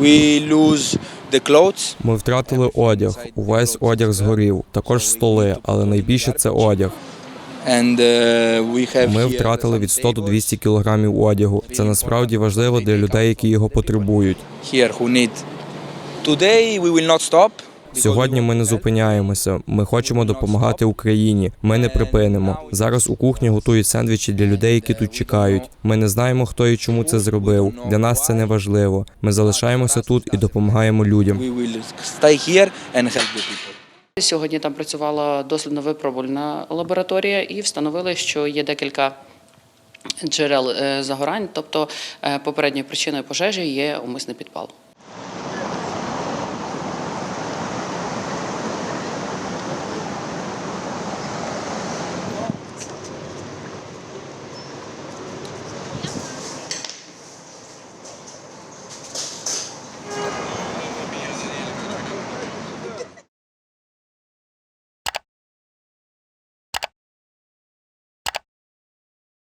We lose the clothes. Ми втратили одяг. Увесь одяг згорів. Також столи, але найбільше це одяг. Have Ми втратили від 100 до tables 200 кілограмів одягу. Це насправді важливо для людей, які його потребують. here who need. Today we will not stop. Сьогодні ми не зупиняємося. Ми хочемо допомагати Україні. Ми не припинимо. Зараз у кухні готують сендвічі для людей, які тут чекають. Ми не знаємо, хто і чому це зробив. Для нас це не важливо. Ми залишаємося тут і допомагаємо людям. Сьогодні там працювала дослідно-випробувальна лабораторія і встановили, що є декілька джерел е, загорань, тобто е, попередньою причиною пожежі є умисний підпал.